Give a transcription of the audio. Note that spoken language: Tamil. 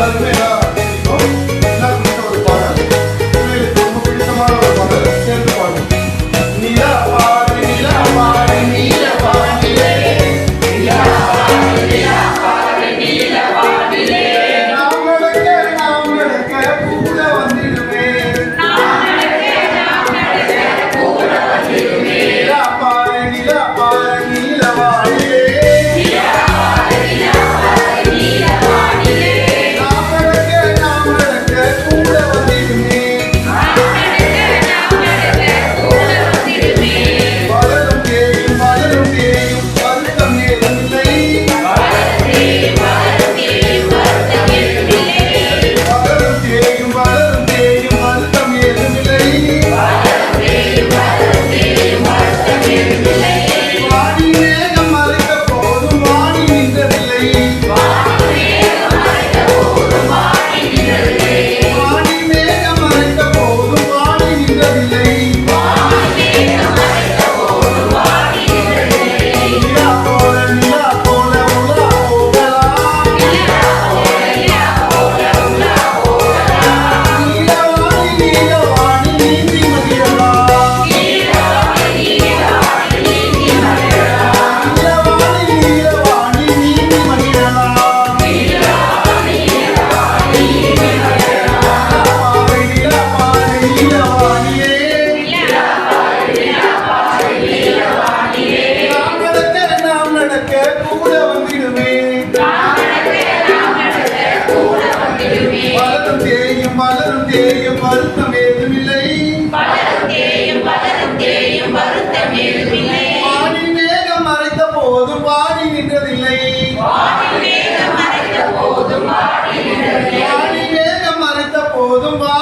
Hello, hello. தேயும் வருத்தம் ஏதுமில்லை. தேயும் பலரும் தேயும் வருத்தம் ஏதுமில்லை. வாடி மேகம் மறைத்த போது பாடி நின்றதில்லை. வானில் மேகம் மறைத்த போதும் வாடி நின்றதில்லை. வாடி மேகம் மறைத்த போதும் வாடி